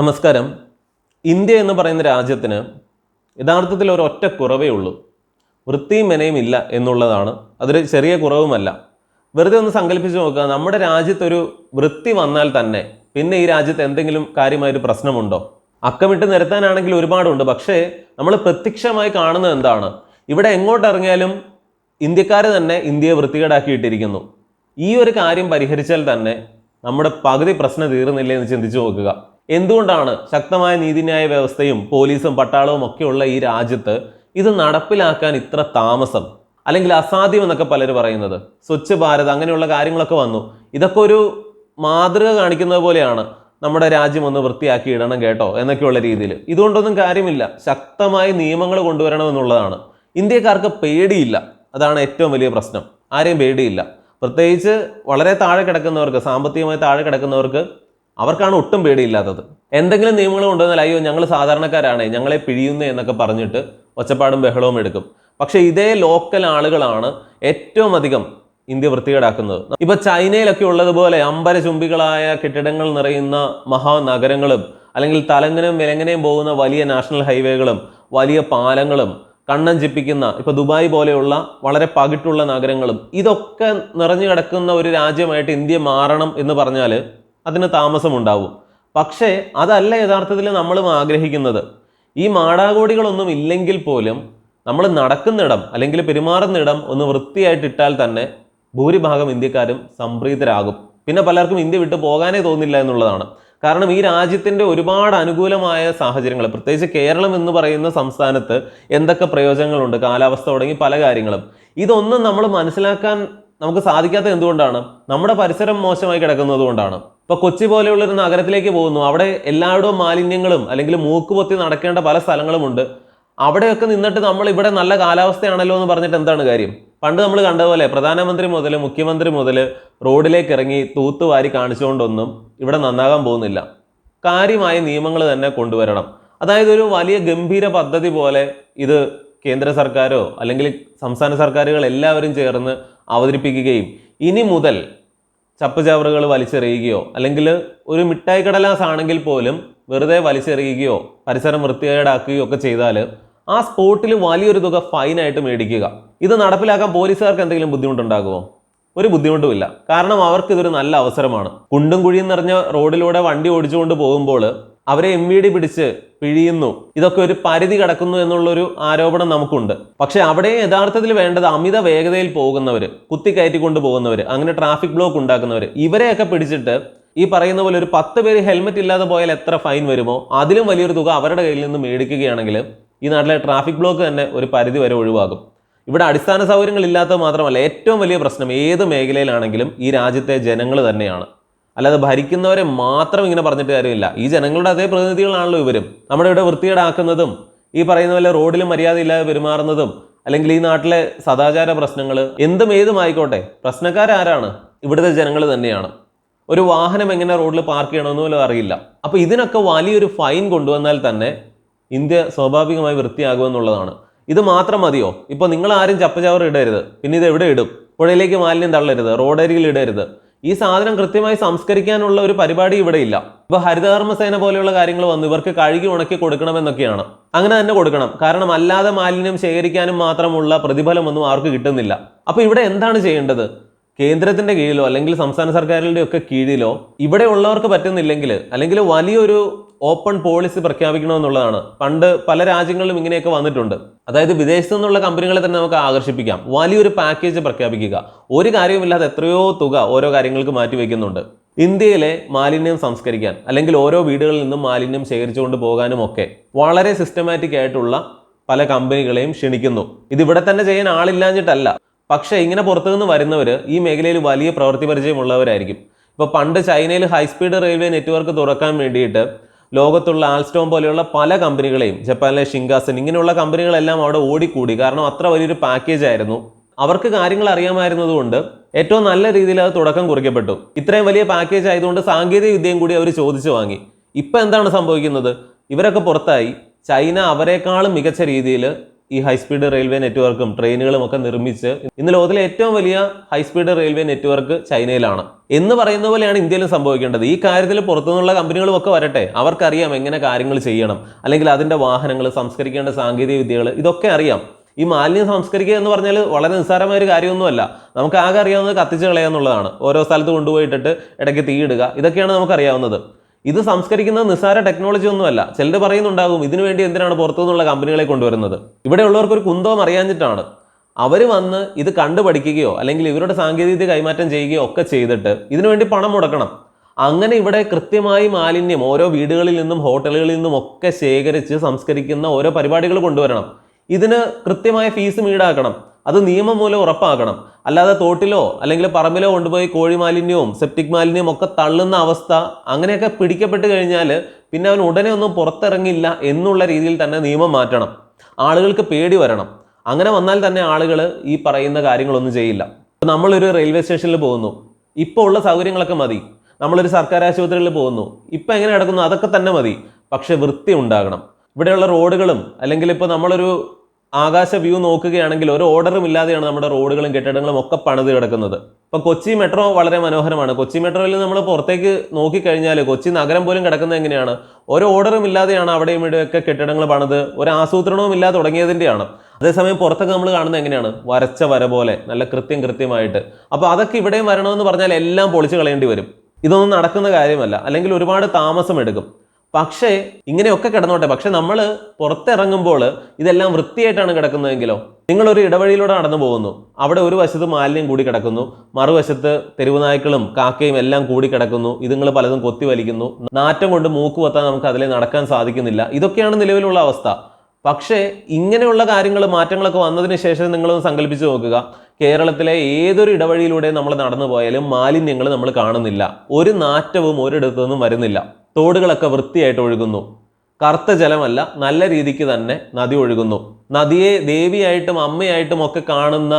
നമസ്കാരം. ഇന്ത്യ എന്ന് പറയുന്ന രാജ്യത്തിന് യഥാർത്ഥത്തിൽ ഒരു ഒറ്റ കുറവേ ഉള്ളൂ. വൃത്തിയും മെനയും ഇല്ല എന്നുള്ളതാണ്. അതൊരു ചെറിയ കുറവുമല്ല. വെറുതെ ഒന്ന് സങ്കല്പിച്ച് നോക്കുക. നമ്മുടെ രാജ്യത്തൊരു വൃത്തി വന്നാൽ തന്നെ പിന്നെ ഈ രാജ്യത്ത് എന്തെങ്കിലും കാര്യമായൊരു പ്രശ്നമുണ്ടോ? അക്കമിട്ട് നിരത്താനാണെങ്കിൽ ഒരുപാടുണ്ട്. പക്ഷേ നമ്മൾ പ്രത്യക്ഷമായി കാണുന്നത് എന്താണ്? ഇവിടെ എങ്ങോട്ടിറങ്ങിയാലും ഇന്ത്യക്കാർ തന്നെ ഇന്ത്യയെ വൃത്തികേടാക്കിയിട്ടിരിക്കുന്നു. ഈ ഒരു കാര്യം പരിഹരിച്ചാൽ തന്നെ നമ്മുടെ പകുതി പ്രശ്നം തീർന്നില്ലേ എന്ന് ചിന്തിച്ചു നോക്കുക. എന്തുകൊണ്ടാണ് ശക്തമായ നീതിന്യായ വ്യവസ്ഥയും പോലീസും പട്ടാളവും ഒക്കെയുള്ള ഈ രാജ്യത്ത് ഇത് നടപ്പിലാക്കാൻ ഇത്ര താമസം അല്ലെങ്കിൽ അസാധ്യം എന്നൊക്കെ പലരും പറയുന്നത്? സ്വച്ഛ് ഭാരത് അങ്ങനെയുള്ള കാര്യങ്ങളൊക്കെ വന്നു. ഇതൊക്കെ ഒരു മാതൃക കാണിക്കുന്നത് പോലെയാണ് നമ്മുടെ രാജ്യം ഒന്ന് വൃത്തിയാക്കി ഇടണം കേട്ടോ എന്നൊക്കെയുള്ള രീതിയിൽ ഇതുകൊണ്ടൊന്നും കാര്യമില്ല. ശക്തമായി നിയമങ്ങൾ കൊണ്ടുവരണം എന്നുള്ളതാണ് ഇന്ത്യക്കാർക്ക് പേടിയില്ല. അതാണ് ഏറ്റവും വലിയ പ്രശ്നം. ആരെയും പേടിയില്ല. പ്രത്യേകിച്ച് വളരെ താഴെ കിടക്കുന്നവർക്ക് സാമ്പത്തികമായി താഴെ കിടക്കുന്നവർക്ക് അവർക്കാണ് ഒട്ടും പേടിയില്ലാത്തത്. എന്തെങ്കിലും നിയമങ്ങൾ കൊണ്ടുവന്നാൽ അയ്യോ ഞങ്ങൾ സാധാരണക്കാരാണ് ഞങ്ങളെ പിഴിയുന്നേ എന്നൊക്കെ പറഞ്ഞിട്ട് ഒച്ചപ്പാടും ബഹളവും എടുക്കും. പക്ഷേ ഇതേ ലോക്കൽ ആളുകളാണ് ഏറ്റവും അധികം ഇന്ത്യ വൃത്തികേടാക്കുന്നത്. ഇപ്പൊ ചൈനയിലൊക്കെ ഉള്ളതുപോലെ അമ്പര ചുംബികളായ കെട്ടിടങ്ങൾ നിറയുന്ന മഹാനഗരങ്ങളും അല്ലെങ്കിൽ തലങ്ങനും വിലങ്ങനെയും പോകുന്ന വലിയ നാഷണൽ ഹൈവേകളും വലിയ പാലങ്ങളും കണ്ണം ചിപ്പിക്കുന്ന ഇപ്പൊ ദുബായ് പോലെയുള്ള വളരെ പകിട്ടുള്ള നഗരങ്ങളും ഇതൊക്കെ നിറഞ്ഞു കിടക്കുന്ന ഒരു രാജ്യമായിട്ട് ഇന്ത്യ മാറണം എന്ന് പറഞ്ഞാൽ അതിന് താമസമുണ്ടാവും. പക്ഷേ അതല്ല യഥാർത്ഥത്തിൽ നമ്മളും ആഗ്രഹിക്കുന്നത്. ഈ മാടാകോടികളൊന്നും ഇല്ലെങ്കിൽ പോലും നമ്മൾ നടക്കുന്നിടം അല്ലെങ്കിൽ പെരുമാറുന്നിടം ഒന്ന് വൃത്തിയായിട്ടിട്ടാൽ തന്നെ ഭൂരിഭാഗം ഇന്ത്യക്കാരും സംപ്രീതരാകും. പിന്നെ പലർക്കും ഇന്ത്യ വിട്ടു പോകാനേ തോന്നില്ല എന്നുള്ളതാണ്. കാരണം ഈ രാജ്യത്തിന്റെ ഒരുപാട് അനുകൂലമായ സാഹചര്യങ്ങൾ പ്രത്യേകിച്ച് കേരളം എന്ന് പറയുന്ന സംസ്ഥാനത്ത് എന്തൊക്കെ പ്രയോജനങ്ങളുണ്ട് കാലാവസ്ഥ തുടങ്ങി പല കാര്യങ്ങളും. ഇതൊന്നും നമ്മൾ മനസ്സിലാക്കാൻ നമുക്ക് സാധിക്കാത്ത എന്തുകൊണ്ടാണ്? നമ്മുടെ പരിസരം മോശമായി കിടക്കുന്നത് കൊണ്ടാണ് ഇപ്പൊ കൊച്ചി പോലെയുള്ള ഒരു നഗരത്തിലേക്ക് പോകുന്നു. അവിടെ എല്ലായിടവും മാലിന്യങ്ങളും അല്ലെങ്കിൽ മൂക്കുപൊത്തി നടക്കേണ്ട പല സ്ഥലങ്ങളുമുണ്ട്. അവിടെയൊക്കെ നിന്നിട്ട് നമ്മൾ ഇവിടെ നല്ല കാലാവസ്ഥയാണല്ലോ എന്ന് പറഞ്ഞിട്ട് എന്താണ് കാര്യം? പണ്ട് നമ്മൾ കണ്ടതുപോലെ പ്രധാനമന്ത്രി മുതൽ മുഖ്യമന്ത്രി മുതൽ റോഡിലേക്ക് ഇറങ്ങി തൂത്തുവാരി കാണിച്ചുകൊണ്ടൊന്നും ഇവിടെ നന്നാകാൻ പോകുന്നില്ല. കാര്യമായ നിയമങ്ങൾ തന്നെ കൊണ്ടുവരണം. അതായത് ഒരു വലിയ ഗംഭീര പദ്ധതി പോലെ ഇത് കേന്ദ്ര സർക്കാരോ അല്ലെങ്കിൽ സംസ്ഥാന സർക്കാരുകൾ എല്ലാവരും ചേർന്ന് അവതരിപ്പിക്കുകയും ഇനി മുതൽ ചപ്പുചവറുകൾ വലിച്ചെറിയുകയോ അല്ലെങ്കിൽ ഒരു മിഠായി കടലാസ് ആണെങ്കിൽ പോലും വെറുതെ വലിച്ചെറിയുകയോ പരിസരം വൃത്തികേടാക്കുകയോ ഒക്കെ ചെയ്താൽ ആ സ്പോട്ടിൽ വലിയൊരു തുക ഫൈനായിട്ട് മേടിക്കുക. ഇത് നടപ്പിലാക്കാൻ പോലീസുകാർക്ക് എന്തെങ്കിലും ബുദ്ധിമുട്ടുണ്ടാകുമോ? ഒരു ബുദ്ധിമുട്ടുമില്ല. കാരണം അവർക്ക് ഇതൊരു നല്ല അവസരമാണ്. കുണ്ടും കുഴിയും നിറഞ്ഞ റോഡിലൂടെ വണ്ടി ഓടിച്ചുകൊണ്ട് പോകുമ്പോൾ അവരെ എം വി ഡി പിടിച്ച് പിഴിയുന്നു. ഇതൊക്കെ ഒരു പരിധി കടക്കുന്നു എന്നുള്ളൊരു ആരോപണം നമുക്കുണ്ട്. പക്ഷെ അവിടെ യഥാർത്ഥത്തിൽ വേണ്ടത് അമിത വേഗതയിൽ പോകുന്നവർ കുത്തിക്കയറ്റിക്കൊണ്ട് പോകുന്നവർ അങ്ങനെ ട്രാഫിക് ബ്ലോക്ക് ഉണ്ടാക്കുന്നവർ ഇവരെയൊക്കെ പിടിച്ചിട്ട് ഈ പറയുന്ന പോലെ ഒരു പത്ത് പേര് ഹെൽമെറ്റ് ഇല്ലാതെ പോയാൽ എത്ര ഫൈൻ വരുമോ? അതിലും വലിയൊരു തുക അവരുടെ കയ്യിൽ നിന്ന് മേടിക്കുകയാണെങ്കിൽ ഈ നാട്ടിലെ ട്രാഫിക് ബ്ലോക്ക് തന്നെ ഒരു പരിധി വരെ ഒഴിവാകും. ഇവിടെ അടിസ്ഥാന സൗകര്യങ്ങൾ ഇല്ലാത്തത് മാത്രമല്ല ഏറ്റവും വലിയ പ്രശ്നം ഏത് മേഖലയിലാണെങ്കിലും ഈ രാജ്യത്തെ ജനങ്ങൾ തന്നെയാണ്. അല്ലാതെ ഭരിക്കുന്നവരെ മാത്രം ഇങ്ങനെ പറഞ്ഞിട്ട് കാര്യമില്ല. ഈ ജനങ്ങളുടെ അതേ പ്രതിനിധികളാണല്ലോ ഇവരും. നമ്മുടെ ഇവിടെ വൃത്തികേടാക്കുന്നതും ഈ പറയുന്ന പോലെ റോഡിൽ മര്യാദയില്ലാതെ പെരുമാറുന്നതും അല്ലെങ്കിൽ ഈ നാട്ടിലെ സദാചാര പ്രശ്നങ്ങൾ എന്തും ഏതും ആയിക്കോട്ടെ പ്രശ്നക്കാരാരാണ് ഇവിടുത്തെ ജനങ്ങൾ തന്നെയാണ്. ഒരു വാഹനം എങ്ങനെ റോഡിൽ പാർക്ക് ചെയ്യണമെന്ന് പോലും അറിയില്ല. അപ്പോൾ ഇതിനൊക്കെ വലിയൊരു ഫൈൻ കൊണ്ടുവന്നാൽ തന്നെ ഇന്ത്യ സ്വാഭാവികമായി വൃത്തിയാകുമെന്നുള്ളതാണ്. ഇത് മാത്രം മതിയോ? ഇപ്പോൾ നിങ്ങൾ ആരും ചപ്പചവർ ഇടരുത്. പിന്നെ ഇത് എവിടെ ഇടും? പുഴയിലേക്ക് മാലിന്യം തള്ളരുത്. റോഡരികിൽ ഇടരുത്. ഈ സാധനം കൃത്യമായി സംസ്കരിക്കാനുള്ള ഒരു പരിപാടി ഇവിടെ ഇല്ല. ഇപ്പൊ ഹരിതകർമ്മസേന പോലെയുള്ള കാര്യങ്ങൾ വന്നു. ഇവർക്ക് കഴുകി ഉണക്കി കൊടുക്കണമെന്നൊക്കെയാണ് അങ്ങനെ തന്നെ കൊടുക്കണം. കാരണം അല്ലാതെ മാലിന്യം ശേഖരിക്കാനും മാത്രമുള്ള പ്രതിഫലമൊന്നും ആർക്ക് കിട്ടുന്നില്ല. അപ്പൊ ഇവിടെ എന്താണ് ചെയ്യേണ്ടത്? കേന്ദ്രത്തിന്റെ കീഴിലോ അല്ലെങ്കിൽ സംസ്ഥാന സർക്കാരുകളുടെ ഒക്കെ കീഴിലോ ഇവിടെ ഉള്ളവർക്ക് പറ്റുന്നില്ലെങ്കിൽ അല്ലെങ്കിൽ വലിയൊരു ഓപ്പൺ പോളിസി പ്രഖ്യാപിക്കണമെന്നുള്ളതാണ്. പണ്ട് പല രാജ്യങ്ങളിലും ഇങ്ങനെയൊക്കെ വന്നിട്ടുണ്ട്. അതായത് വിദേശത്തു നിന്നുള്ള കമ്പനികളെ തന്നെ നമുക്ക് ആകർഷിപ്പിക്കാം. വലിയൊരു പാക്കേജ് പ്രഖ്യാപിക്കുക. ഒരു കാര്യവുമില്ലാതെ എത്രയോ തുക ഓരോ കാര്യങ്ങൾക്ക് മാറ്റി വയ്ക്കുന്നുണ്ട്. ഇന്ത്യയിലെ മാലിന്യം സംസ്കരിക്കാൻ അല്ലെങ്കിൽ ഓരോ വീടുകളിൽ നിന്നും മാലിന്യം ശേഖരിച്ചുകൊണ്ട് പോകാനും ഒക്കെ വളരെ സിസ്റ്റമാറ്റിക് ആയിട്ടുള്ള പല കമ്പനികളെയും ക്ഷണിക്കുന്നു. ഇതിവിടെ തന്നെ ചെയ്യാൻ ആളില്ലാഞ്ഞിട്ടല്ല. പക്ഷേ ഇങ്ങനെ പുറത്തുനിന്ന് വരുന്നവർ ഈ മേഖലയിൽ വലിയ പ്രവൃത്തി പരിചയമുള്ളവരായിരിക്കും. ഇപ്പോൾ പണ്ട് ചൈനയിൽ ഹൈസ്പീഡ് റെയിൽവേ നെറ്റ്വർക്ക് തുറക്കാൻ വേണ്ടിയിട്ട് ലോകത്തുള്ള ആൽസ്റ്റോം പോലെയുള്ള പല കമ്പനികളെയും ജപ്പാനിലെ ഷിങ്കാസൻ ഇങ്ങനെയുള്ള കമ്പനികളെല്ലാം അവിടെ ഓടിക്കൂടി. കാരണം അത്ര വലിയൊരു പാക്കേജ് ആയിരുന്നു. അവർക്ക് കാര്യങ്ങൾ അറിയാമായിരുന്നതുകൊണ്ട് ഏറ്റവും നല്ല രീതിയിൽ അത് തുടക്കം കുറിക്കപ്പെട്ടു. ഇത്രയും വലിയ പാക്കേജ് ആയതുകൊണ്ട് സാങ്കേതിക വിദ്യയും കൂടി അവർ ചോദിച്ചു വാങ്ങി. ഇപ്പം എന്താണ് സംഭവിക്കുന്നത്? ഇവരൊക്കെ പുറത്തായി. ചൈന അവരെക്കാളും മികച്ച രീതിയിൽ ഈ ഹൈസ്പീഡ് റെയിൽവേ നെറ്റ്വർക്കും ട്രെയിനുകളും ഒക്കെ നിർമ്മിച്ച് ഇന്ന് ലോകത്തിലെ ഏറ്റവും വലിയ ഹൈസ്പീഡ് റെയിൽവേ നെറ്റ്വർക്ക് ചൈനയിലാണ്. എന്ന് പറയുന്ന പോലെയാണ് ഇന്ത്യയിലും സംഭവിക്കേണ്ടത്. ഈ കാര്യത്തിൽ പുറത്തുനിന്നുള്ള കമ്പനികളും ഒക്കെ വരട്ടെ. അവർക്കറിയാം എങ്ങനെ കാര്യങ്ങൾ ചെയ്യണം. അല്ലെങ്കിൽ അതിന്റെ വാഹനങ്ങൾ സംസ്കരിക്കേണ്ട സാങ്കേതിക വിദ്യകൾ ഇതൊക്കെ അറിയാം. ഈ മാലിന്യം സംസ്കരിക്കുക എന്ന് പറഞ്ഞാൽ വളരെ നിസ്സാരമായ ഒരു കാര്യമൊന്നുമല്ല. നമുക്ക് ആകെ അറിയാവുന്നത് കത്തിച്ച് കളയുക എന്നുള്ളതാണ്. ഓരോ സ്ഥലത്ത് കൊണ്ടുപോയിട്ടിട്ട് ഇടയ്ക്ക് തീയിടുക ഇതൊക്കെയാണ് നമുക്കറിയാവുന്നത് ഇത് സംസ്കരിക്കുന്നത് നിസാര ടെക്നോളജി ഒന്നുമല്ല. ചിലർ പറയുന്നുണ്ടാകും ഇതിനു വേണ്ടി എന്തിനാണ് പുറത്തുനിന്നുള്ള കമ്പനികളെ കൊണ്ടുവരുന്നത്? ഇവിടെയുള്ളവർക്ക് ഒരു കുന്തവും അറിയാഞ്ഞിട്ടാണ്. അവർ വന്ന് ഇത് കണ്ടുപഠിക്കുകയോ അല്ലെങ്കിൽ ഇവരുടെ സാങ്കേതികവിദ്യ കൈമാറ്റം ചെയ്യുകയോ ഒക്കെ ചെയ്തിട്ട് ഇതിനുവേണ്ടി പണം മുടക്കണം. അങ്ങനെ ഇവിടെ കൃത്യമായി മാലിന്യം ഓരോ വീടുകളിൽ നിന്നും ഹോട്ടലുകളിൽ നിന്നും ഒക്കെ ശേഖരിച്ച് സംസ്കരിക്കുന്ന ഓരോ പരിപാടികൾ കൊണ്ടുവരണം. ഇതിന് കൃത്യമായ ഫീസ് ഈടാക്കണം. അത് നിയമം മൂലം ഉറപ്പാക്കണം അല്ലാതെ തോട്ടിലോ അല്ലെങ്കിൽ പറമ്പിലോ കൊണ്ടുപോയി കോഴി മാലിന്യവും സെപ്റ്റിക് മാലിന്യവും ഒക്കെ തള്ളുന്ന അവസ്ഥ അങ്ങനെയൊക്കെ പിടിക്കപ്പെട്ട് കഴിഞ്ഞാൽ പിന്നെ അവൻ ഉടനെ ഒന്നും പുറത്തിറങ്ങില്ല എന്നുള്ള രീതിയിൽ തന്നെ നിയമം മാറ്റണം. ആളുകൾക്ക് പേടി വരണം. അങ്ങനെ വന്നാൽ തന്നെ ആളുകൾ ഈ പറയുന്ന കാര്യങ്ങളൊന്നും ചെയ്യില്ല. നമ്മളൊരു റെയിൽവേ സ്റ്റേഷനിൽ പോകുന്നു. ഇപ്പോൾ ഉള്ള സൗകര്യങ്ങളൊക്കെ മതി. നമ്മളൊരു സർക്കാർ ആശുപത്രിയിൽ പോകുന്നു. ഇപ്പം എങ്ങനെ കിടക്കുന്നു അതൊക്കെ തന്നെ മതി. പക്ഷേ വൃത്തി ഉണ്ടാകണം. ഇവിടെയുള്ള റോഡുകളും അല്ലെങ്കിൽ ഇപ്പോൾ നമ്മളൊരു ആകാശ വ്യൂ നോക്കുകയാണെങ്കിൽ ഒരു ഓർഡറും ഇല്ലാതെയാണ് നമ്മുടെ റോഡുകളും കെട്ടിടങ്ങളും ഒക്കെ പണിത് കിടക്കുന്നത്. ഇപ്പോൾ കൊച്ചി മെട്രോ വളരെ മനോഹരമാണ്. കൊച്ചി മെട്രോയിൽ നമ്മൾ പുറത്തേക്ക് നോക്കിക്കഴിഞ്ഞാൽ കൊച്ചി നഗരം പോലും കിടക്കുന്നത് എങ്ങനെയാണ്? ഒരു ഓർഡറും ഇല്ലാതെയാണ് അവിടെയും ഇവിടെയൊക്കെ കെട്ടിടങ്ങൾ പണിത്. ഒരു ആസൂത്രണവും ഇല്ലാതെ തുടങ്ങിയതിന്റെയാണ് അതേസമയം പുറത്തൊക്കെ നമ്മൾ കാണുന്നത് എങ്ങനെയാണ്? വരച്ച വര പോലെ നല്ല കൃത്യം കൃത്യമായിട്ട്. അപ്പോൾ അതൊക്കെ ഇവിടെയും വരണമെന്ന് പറഞ്ഞാൽ എല്ലാം പൊളിച്ചു കളയേണ്ടി വരും. ഇതൊന്നും നടക്കുന്ന കാര്യമല്ല. അല്ലെങ്കിൽ ഒരുപാട് താമസം എടുക്കും. പക്ഷേ ഇങ്ങനെയൊക്കെ കിടന്നോട്ടെ. പക്ഷെ നമ്മൾ പുറത്തിറങ്ങുമ്പോൾ ഇതെല്ലാം വൃത്തിയായിട്ടാണ് കിടക്കുന്നതെങ്കിലോ? നിങ്ങളൊരു ഇടവഴിയിലൂടെ നടന്നു പോകുന്നു. അവിടെ ഒരു വശത്ത് മാലിന്യം കൂടി കിടക്കുന്നു. മറുവശത്ത് തെരുവുനായ്ക്കളും കാക്കയും എല്ലാം കൂടി കിടക്കുന്നു. ഇതുങ്ങൾ പലതും കൊത്തി വലിക്കുന്നു. നാറ്റം കൊണ്ട് മൂക്ക് പൊത്താൻ നമുക്ക് അതിലെ നടക്കാൻ സാധിക്കുന്നില്ല. ഇതൊക്കെയാണ് നിലവിലുള്ള അവസ്ഥ. പക്ഷേ ഇങ്ങനെയുള്ള കാര്യങ്ങൾ മാറ്റങ്ങളൊക്കെ വന്നതിന് ശേഷം നിങ്ങളൊന്ന് സങ്കല്പിച്ച് നോക്കുക. കേരളത്തിലെ ഏതൊരു ഇടവഴിയിലൂടെ നമ്മൾ നടന്നു പോയാലും മാലിന്യങ്ങൾ നമ്മൾ കാണുന്നില്ല. ഒരു നാറ്റവും ഒരിടത്തു നിന്നും വരുന്നില്ല. തോടുകളൊക്കെ വൃത്തിയായിട്ട് ഒഴുകുന്നു. കറുത്ത ജലമല്ല നല്ല രീതിക്ക് തന്നെ നദി ഒഴുകുന്നു. നദിയെ ദേവിയായിട്ടും അമ്മയായിട്ടും ഒക്കെ കാണുന്ന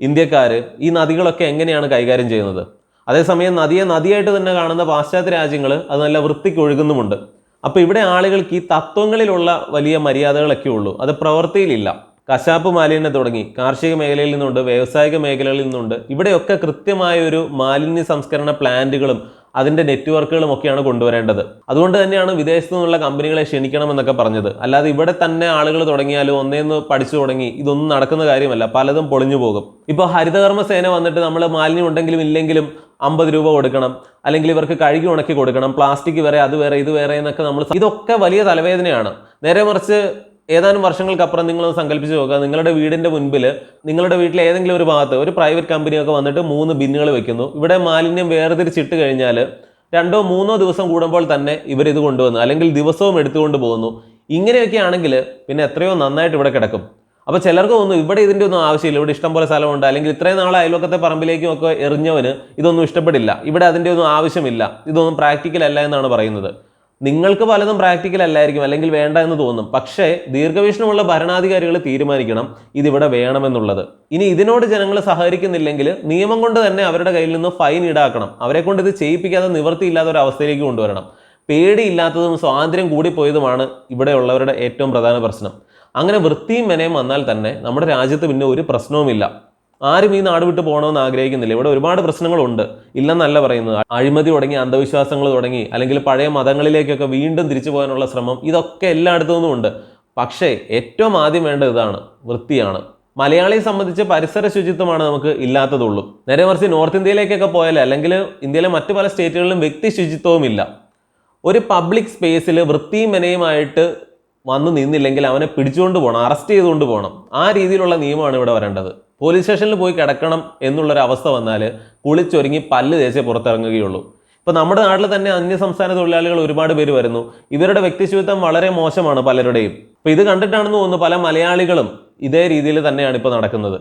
ഇന്ത്യക്കാർ ഈ നദികളൊക്കെ എങ്ങനെയാണ് കൈകാര്യം ചെയ്യുന്നത്? അതേസമയം നദിയെ നദിയായിട്ട് തന്നെ കാണുന്ന പാശ്ചാത്യ രാജ്യങ്ങൾ അത് നല്ല വൃത്തിക്ക് ഒഴുകുന്നുമുണ്ട്. അപ്പോൾ ഇവിടെ ആളുകൾക്ക് ഈ തത്വങ്ങളിലുള്ള വലിയ മര്യാദകളൊക്കെ ഉള്ളൂ. അത് പ്രവൃത്തിയിലില്ല കശാപ്പ് മാലിന്യം തുടങ്ങി കാർഷിക മേഖലയിൽ നിന്നുണ്ട് വ്യവസായിക മേഖലകളിൽ നിന്നുണ്ട്. ഇവിടെയൊക്കെ കൃത്യമായ ഒരു മാലിന്യ സംസ്കരണ പ്ലാന്റുകളും അതിന്റെ നെറ്റ്വർക്കുകളും ഒക്കെയാണ് കൊണ്ടുവരേണ്ടത്. അതുകൊണ്ട് തന്നെയാണ് വിദേശത്തു നിന്നുള്ള കമ്പനികളെ ക്ഷണിക്കണം എന്നൊക്കെ പറഞ്ഞത്. അല്ലാതെ ഇവിടെ തന്നെ ആളുകൾ തുടങ്ങിയാലും ഒന്നേന്ന് പഠിച്ചു തുടങ്ങി ഇതൊന്നും നടക്കുന്ന കാര്യമല്ല. പലതും പൊളിഞ്ഞു പോകും. ഇപ്പോൾ ഹരിതകർമ്മ സേന വന്നിട്ട് നമ്മൾ മാലിന്യം ഉണ്ടെങ്കിലും ഇല്ലെങ്കിലും അമ്പത് രൂപ കൊടുക്കണം അല്ലെങ്കിൽ ഇവർക്ക് കഴുകി ഉണക്കി കൊടുക്കണം പ്ലാസ്റ്റിക് വേറെ അത് വേറെ ഇത് വേറെ എന്നൊക്കെ നമ്മൾ ഇതൊക്കെ വലിയ തലവേദനയാണ്. നേരെ മറിച്ച് ഏതാനും വർഷങ്ങൾക്കപ്പുറം നിങ്ങൾ സങ്കല്പിച്ച് നോക്കുക. നിങ്ങളുടെ വീടിന്റെ മുൻപിൽ നിങ്ങളുടെ വീട്ടിലെ ഏതെങ്കിലും ഒരു ഭാഗത്ത് ഒരു പ്രൈവറ്റ് കമ്പനിയൊക്കെ വന്നിട്ട് മൂന്ന് ബിന്നുകൾ വെക്കുന്നു. ഇവിടെ മാലിന്യം വേർതിരിച്ചിട്ട് കഴിഞ്ഞാൽ രണ്ടോ മൂന്നോ ദിവസം കൂടുമ്പോൾ തന്നെ ഇവരിത് കൊണ്ടുവന്നു അല്ലെങ്കിൽ ദിവസവും എടുത്തുകൊണ്ട് പോകുന്നു. ഇങ്ങനെയൊക്കെ ആണെങ്കിൽ പിന്നെ എത്രയോ നന്നായിട്ട് ഇവിടെ കിടക്കും. അപ്പോൾ ചിലർക്ക് തോന്നുന്നു ഇവിടെ ഇതിന്റെ ഒന്നും ആവശ്യമില്ല ഇവിടെ ഇഷ്ടം പോലെ സ്ഥലമുണ്ട്. അല്ലെങ്കിൽ ഇത്രയും നാൾ അയൽവക്കത്തെ പറമ്പിലേക്കും ഒക്കെ എറിഞ്ഞവന് ഇതൊന്നും ഇഷ്ടപ്പെടില്ല. ഇവിടെ അതിന്റെ ഒന്നും ആവശ്യമില്ല. ഇതൊന്നും പ്രാക്ടിക്കൽ അല്ല എന്നാണ് പറയുന്നത്. നിങ്ങൾക്ക് പലതും പ്രാക്ടിക്കൽ അല്ലായിരിക്കും അല്ലെങ്കിൽ വേണ്ട എന്ന് തോന്നും. പക്ഷേ ദീർഘവീക്ഷണമുള്ള ഭരണാധികാരികൾ തീരുമാനിക്കണം ഇതിവിടെ വേണമെന്നുള്ളത്. ഇനി ഇതിനോട് ജനങ്ങൾ സഹകരിക്കുന്നില്ലെങ്കിൽ നിയമം കൊണ്ട് തന്നെ അവരുടെ കയ്യിൽ നിന്ന് ഫൈൻ ഈടാക്കണം. അവരെ കൊണ്ട് ഇത് ചെയ്യിപ്പിക്കാതെ നിവൃത്തിയില്ലാത്ത ഒരു അവസ്ഥയിലേക്ക് കൊണ്ടുവരണം. പേടിയില്ലാത്തതും സ്വാതന്ത്ര്യം കൂടിപ്പോയതുമാണ് ഇവിടെയുള്ളവരുടെ ഏറ്റവും പ്രധാന പ്രശ്നം. അങ്ങനെ വൃത്തിയും മെനയും വന്നാൽ തന്നെ നമ്മുടെ രാജ്യത്ത് പിന്നെ ഒരു പ്രശ്നവുമില്ല. ആരും ഈ നാട് വിട്ട് പോകണമെന്ന് ആഗ്രഹിക്കുന്നില്ല. ഇവിടെ ഒരുപാട് പ്രശ്നങ്ങളുണ്ട്. ഇല്ലെന്നല്ല പറയുന്നത്. അഴിമതി തുടങ്ങി അന്ധവിശ്വാസങ്ങൾ തുടങ്ങി അല്ലെങ്കിൽ പഴയ മതങ്ങളിലേക്കൊക്കെ വീണ്ടും തിരിച്ചു പോകാനുള്ള ശ്രമം ഇതൊക്കെ എല്ലായിടത്തു നിന്നും ഉണ്ട്. പക്ഷേ ഏറ്റവും ആദ്യം വേണ്ട ഇതാണ്. വൃത്തിയാണ്. മലയാളിയെ സംബന്ധിച്ച് പരിസര ശുചിത്വമാണ് നമുക്ക് ഇല്ലാത്തതുള്ളൂ. നേരെ മറിച്ച് നോർത്ത് ഇന്ത്യയിലേക്കൊക്കെ പോയാൽ അല്ലെങ്കിൽ ഇന്ത്യയിലെ മറ്റു പല സ്റ്റേറ്റുകളിലും വ്യക്തി ശുചിത്വവുമില്ല. ഒരു പബ്ലിക് സ്പേസിൽ വൃത്തിയും മെനയുമായിട്ട് വന്ന് നിന്നില്ലെങ്കിൽ അവനെ പിടിച്ചുകൊണ്ട് പോകണം അറസ്റ്റ് ചെയ്തുകൊണ്ട് പോകണം. ആ രീതിയിലുള്ള നിയമമാണ് ഇവിടെ വരേണ്ടത്. പോലീസ് സ്റ്റേഷനിൽ പോയി കിടക്കണം എന്നുള്ളൊരു അവസ്ഥ വന്നാൽ കുളിച്ചൊരുങ്ങി പല്ല് തേച്ചേ പുറത്തിറങ്ങുകയുള്ളൂ. ഇപ്പോൾ നമ്മുടെ നാട്ടിൽ തന്നെ അന്യ സംസ്ഥാന തൊഴിലാളികൾ ഒരുപാട് പേര് വരുന്നു. ഇവരുടെ വ്യക്തിശുചിത്വം വളരെ മോശമാണ് പലരുടെയും. അപ്പോൾ ഇത് കണ്ടിട്ടാണെന്ന് തോന്നുന്നു പല മലയാളികളും ഇതേ രീതിയിൽ തന്നെയാണ് ഇപ്പോൾ നടക്കുന്നത്.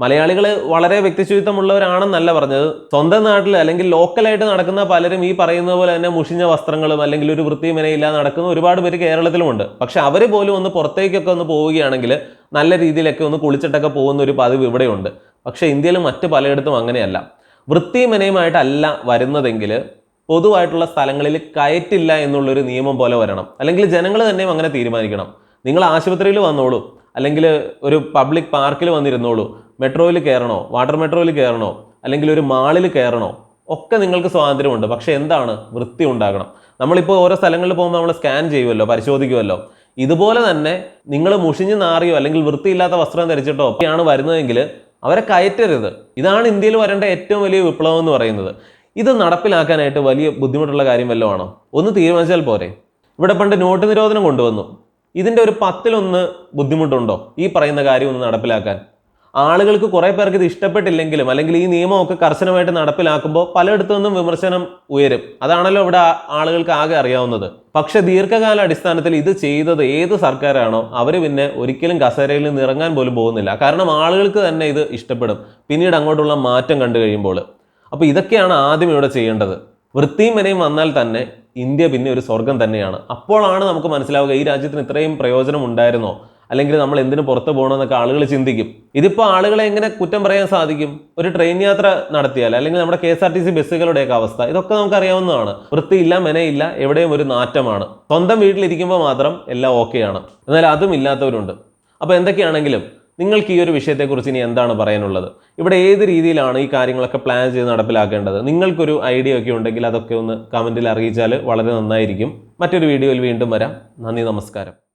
മലയാളികൾ വളരെ വ്യക്തിശുചിത്വമുള്ളവരാണെന്നല്ല പറഞ്ഞത്. സ്വന്തം നാട്ടിൽ അല്ലെങ്കിൽ ലോക്കലായിട്ട് നടക്കുന്ന പലരും ഈ പറയുന്ന പോലെ തന്നെ മുഷിഞ്ഞ വസ്ത്രങ്ങളും അല്ലെങ്കിൽ ഒരു വൃത്തിയും മെനയില്ലാതെ നടക്കുന്ന ഒരുപാട് പേര് കേരളത്തിലുമുണ്ട്. പക്ഷെ അവർ പോലും ഒന്ന് പുറത്തേക്കൊക്കെ ഒന്ന് പോവുകയാണെങ്കിൽ നല്ല രീതിയിലൊക്കെ ഒന്ന് കുളിച്ചിട്ടൊക്കെ പോകുന്ന ഒരു പതിവ് ഇവിടെയുണ്ട്. പക്ഷെ ഇന്ത്യയിൽ മറ്റ് പലയിടത്തും അങ്ങനെയല്ല. വൃത്തിയും മെനയുമായിട്ടല്ല വരുന്നതെങ്കിൽ പൊതുവായിട്ടുള്ള സ്ഥലങ്ങളിൽ കയറ്റില്ല എന്നുള്ളൊരു നിയമം പോലെ വരണം. അല്ലെങ്കിൽ ജനങ്ങൾ തന്നെയും അങ്ങനെ തീരുമാനിക്കണം. നിങ്ങൾ ആശുപത്രിയിൽ വന്നോളൂ. അല്ലെങ്കിൽ ഒരു പബ്ലിക് പാർക്കിൽ വന്നിരുന്നോളൂ. മെട്രോയിൽ കയറണോ? വാട്ടർ മെട്രോയിൽ കയറണോ? അല്ലെങ്കിൽ ഒരു മാളിൽ കയറണോ? ഒക്കെ നിങ്ങൾക്ക് സ്വാതന്ത്ര്യമുണ്ട്. പക്ഷേ എന്താണ്? വൃത്തി ഉണ്ടാകണം. നമ്മളിപ്പോൾ ഓരോ സ്ഥലങ്ങളിൽ പോകുമ്പോൾ നമ്മൾ സ്കാൻ ചെയ്യുമല്ലോ പരിശോധിക്കുമല്ലോ ഇതുപോലെ തന്നെ നിങ്ങൾ മുഷിഞ്ഞ് നാറിയോ അല്ലെങ്കിൽ വൃത്തിയില്ലാത്ത വസ്ത്രം ധരിച്ചിട്ടോ ഒക്കെയാണ് വരുന്നതെങ്കിൽ അവരെ കയറ്റരുത്. ഇതാണ് ഇന്ത്യയിൽ വരേണ്ട ഏറ്റവും വലിയ വിപ്ലവം എന്ന് പറയുന്നത്. ഇത് നടപ്പിലാക്കാനായിട്ട് വലിയ ബുദ്ധിമുട്ടുള്ള കാര്യം വല്ലതും ഒന്ന് തീരുമാനിച്ചാൽ പോരെ. ഇവിടെ പണ്ട് നോട്ട് നിരോധനം കൊണ്ടുവന്നു. ഇതിന്റെ ഒരു പത്തിലൊന്ന് ബുദ്ധിമുട്ടുണ്ടോ? ഈ പറയുന്ന കാര്യം ഒന്ന് നടപ്പിലാക്കാൻ. ആളുകൾക്ക് കുറേ പേർക്ക് ഇത് ഇഷ്ടപ്പെട്ടില്ലെങ്കിലും അല്ലെങ്കിൽ ഈ നിയമമൊക്കെ കർശനമായിട്ട് നടപ്പിലാക്കുമ്പോൾ പലയിടത്തു നിന്നും വിമർശനം ഉയരും. അതാണല്ലോ ഇവിടെ ആളുകൾക്ക് ആകെ അറിയാവുന്നത്. പക്ഷെ ദീർഘകാല അടിസ്ഥാനത്തിൽ ഇത് ചെയ്തത് ഏത് സർക്കാരാണോ അവർ പിന്നെ ഒരിക്കലും കസേരയിൽ നിന്ന് ഇറങ്ങാൻ പോലും പോകുന്നില്ല. കാരണം ആളുകൾക്ക് തന്നെ ഇത് ഇഷ്ടപ്പെടും. പിന്നീട് അങ്ങോട്ടുള്ള മാറ്റം കണ്ടു കഴിയുമ്പോൾ. അപ്പോൾ ഇതൊക്കെയാണ് ആദ്യം ഇവിടെ ചെയ്യേണ്ടത്. വൃത്തിയും മെനയും വന്നാൽ തന്നെ ഇന്ത്യ പിന്നെ ഒരു സ്വർഗം തന്നെയാണ്. അപ്പോഴാണ് നമുക്ക് മനസ്സിലാവുക ഈ രാജ്യത്തിന് ഇത്രയും പ്രയോജനം ഉണ്ടായിരുന്നോ? അല്ലെങ്കിൽ നമ്മൾ എന്തിനു പുറത്ത് പോകണമെന്നൊക്കെ ആളുകൾ ചിന്തിക്കും. ഇതിപ്പോൾ ആളുകളെ എങ്ങനെ കുറ്റം പറയാൻ സാധിക്കും? ഒരു ട്രെയിൻ യാത്ര നടത്തിയാൽ അല്ലെങ്കിൽ നമ്മുടെ K S R T C ബസ്സുകളുടെയൊക്കെ അവസ്ഥ ഇതൊക്കെ നമുക്കറിയാവുന്നതാണ് വൃത്തിയില്ല മെനയില്ല എവിടെയും ഒരു നാറ്റമാണ്. സ്വന്തം വീട്ടിലിരിക്കുമ്പോൾ മാത്രം എല്ലാം ഓക്കെയാണ്. എന്നാൽ അതും ഇല്ലാത്തവരുണ്ട്. അപ്പോൾ എന്തൊക്കെയാണെങ്കിലും നിങ്ങൾക്ക് ഈ ഒരു വിഷയത്തെക്കുറിച്ച് ഇനി എന്താണ് പറയാനുള്ളത്? ഇവിടെ ഏത് രീതിയിലാണ് ഈ കാര്യങ്ങളൊക്കെ പ്ലാൻ ചെയ്ത് നടപ്പിലാക്കേണ്ടത്? നിങ്ങൾക്കൊരു ഐഡിയ ഒക്കെ ഉണ്ടെങ്കിൽ അതൊക്കെ ഒന്ന് കമന്റിൽ അറിയിച്ചാൽ വളരെ നന്നായിരിക്കും. മറ്റൊരു വീഡിയോയിൽ വീണ്ടും വരാം. നന്ദി നമസ്കാരം.